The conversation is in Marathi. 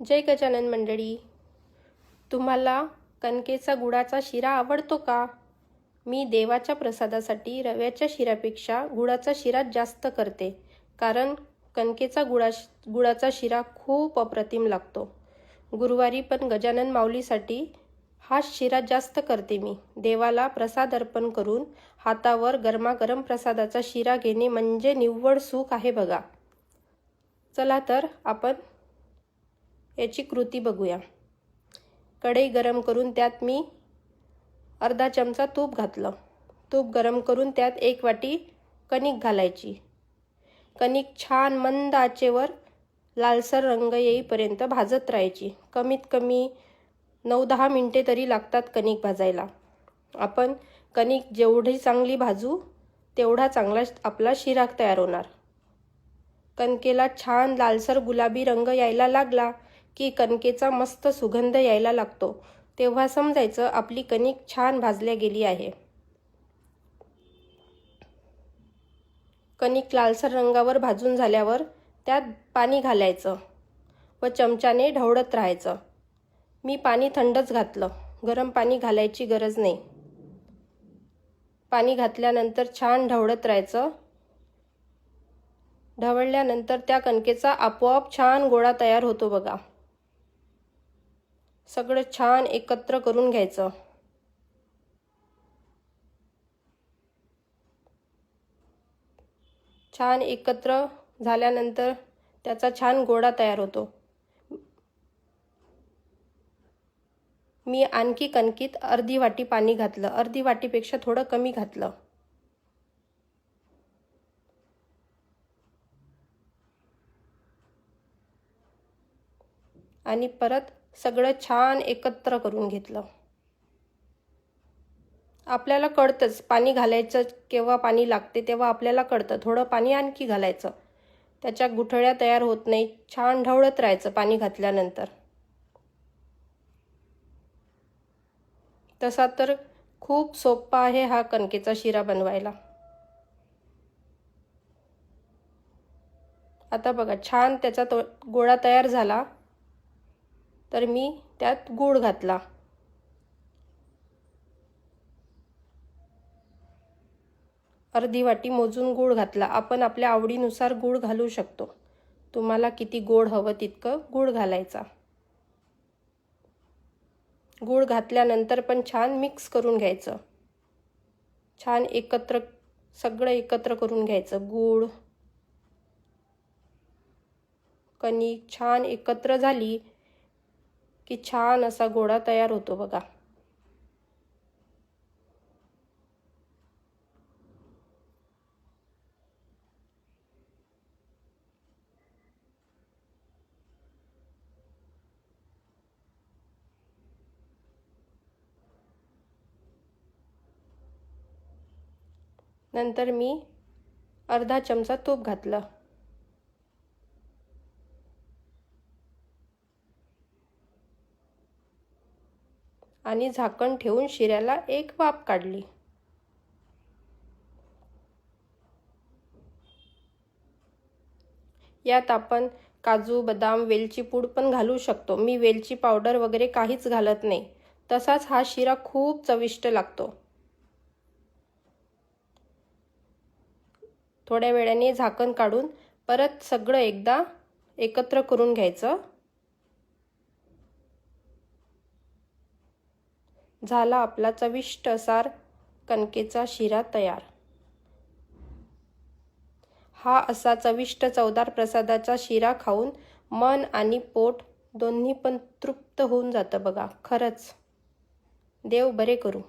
जय गजानन मंडळी. तुम्हाला कणकेचा गुळाचा शिरा आवडतो का? मी देवाच्या प्रसादासाठी रव्याच्या शिरापेक्षा गुळाचा शिरा जास्त करते कारण कणकेचा गुळा गुळाचा शिरा खूप अप्रतिम लागतो. गुरुवारी पण गजानन माऊलीसाठी हा शिरा जास्त करते मी. देवाला प्रसाद अर्पण करून हातावर गरमागरम प्रसादाचा शिरा घेणे म्हणजे निव्वळ सुख आहे बघा. चला तर आपण याची कृती बघूया. कढई गरम करून त्यात मी अर्धा चमचा तूप घातलं. तूप गरम करून त्यात एक वाटी कणिक घालायची. कणिक छान मंद आचेवर लालसर रंग येईपर्यंत भाजत राहायची. कमीत कमी नऊ दहा मिनटे तरी लागतात कणिक भाजायला. आपण कणिक जेवढी चांगली भाजू तेवढा चांगला आपला शिराक तयार होणार. कणकेला छान लालसर गुलाबी रंग यायला लागला. की कणकेचा मस्त सुगंध यायला लागतो. तेव्हा समजायचं आपली कणिक छान भाजल्या गेली आहे. कणिक लालसर रंगावर भाजून झाल्यावर त्यात पाणी घालायचं व चमच्याने ढवळत राहायचं. मी पाणी थंडच घातलं. गरम पाणी घालायची गरज नाही. पाणी घातल्यानंतर छान ढवळत राहायचं. ढवळल्यानंतर त्या कणकेचा आपोआप छान गोळा तयार होतो बघा. सगळं छान एकत्र करून घ्यायचं. छान एकत्र झाल्यानंतर त्याचा छान गोळा तयार होतो. मी आणखी कणकीत अर्धी वाटी पाणी घातलं. अर्धी वाटीपेक्षा थोडं कमी घातलं. आणि परत सगळं छान एकत्र करून घेतलं. आपल्याला कळतंच पाणी घालायचं केव्हा पाणी लागते तेव्हा आपल्याला कळतं. थोडं पाणी आणखी घालायचं. त्याच्या गुठळ्या तयार होत नाही. छान ढवळत राहायचं पाणी घातल्यानंतर. तसा तर खूप सोपा आहे हा कणकेचा शिरा बनवायला. आता बघा छान त्याचा तो गोळा तयार झाला. तर मी त्यात गूळ घातला. अर्धी वाटी मोजून गूळ घातला. आपण आपल्या आवडीनुसार गूळ घालू शकतो. तुम्हाला किती गोड हवं तितकं गूळ घालायचा. गूळ घातल्यानंतर पण छान मिक्स करून घ्यायचं. छान एकत्र सगळं एकत्र करून घ्यायचं. गूळ कणिक छान एकत्र झाली की छान असा गोळा तयार होतो बघा. नंतर मी अर्धा चमचा तूप घातलं. आणि झाकण ठेवून शिऱ्याला एक वाफ काढली. यात आपण काजू बदाम वेलची पूड पण घालू शकतो. मी वेलची पावडर वगैरे काहीच घालत नाही. तसाच हा शिरा खूप चविष्ट लागतो. थोड्या वेळाने झाकण काढून परत सगळं एकदा एकत्र करून घ्यायचं. झाला आपला चविष्ट असार कणकेचा शिरा तयार. हा असा चविष्ट चवदार प्रसादाचा शिरा खाऊन मन आणि पोट दोन्ही पण तृप्त होऊन जातं बघा. खरंच. देव बरे करू.